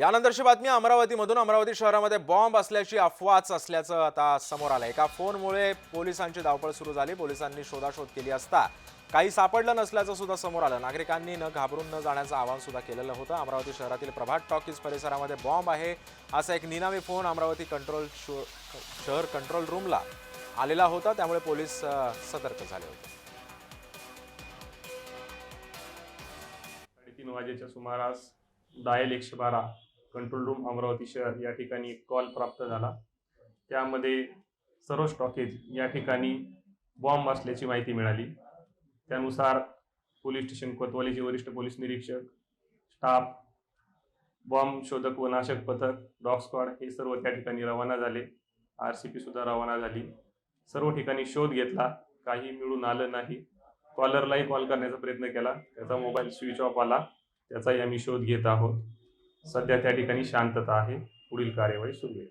यानंतरची बातमी अमरावतीमधून. अमरावती शहरामध्ये बॉम्ब असल्याची अफवाच असल्याचं आता समोर आलं एका फोनमुळे पोलिसांची धावपळ सुरू झाली. पोलिसांनी शोधाशोध केली असता काही सापडलं नसल्याचं सुद्धा समोर आलं. नागरिकांनी न घाबरून न जाण्याचं आवाहन सुद्धा केलेलं होतं. अमरावती शहरातील प्रभात टॉकीज परिसरामध्ये बॉम्ब आहे असा एक निनामी फोन अमरावती कंट्रोल शहर कंट्रोल रूमला आलेला होता. त्यामुळे पोलीस सतर्क झाले होते. साडेतीन वाजेच्या सुमारास डायल एकशे बारा कंट्रोल रूम अमरावती शहर या ठिकाणी कॉल प्राप्त झाला. त्यामध्ये सर्व स्टॉकेज या ठिकाणी बॉम्ब असल्याची माहिती मिळाली. त्यानुसार पोलीस स्टेशन कोतवालीचे वरिष्ठ पोलीस निरीक्षक स्टाफ बॉम्ब शोधक व नाशक पथक डॉग स्क्वॉड हे सर्व त्या ठिकाणी रवाना झाले. आर सी पी सुद्धा रवाना झाली. सर्व ठिकाणी शोध घेतला. काही मिळून आलं नाही. कॉलरलाही कॉल करण्याचा प्रयत्न केला. त्याचा मोबाईल स्विच ऑफ आला. त्याचाही आम्ही शोध घेत आहोत. सध्या त्या ठिकाणी शांतता आहे. पुढील कार्यवाही सुरू आहे.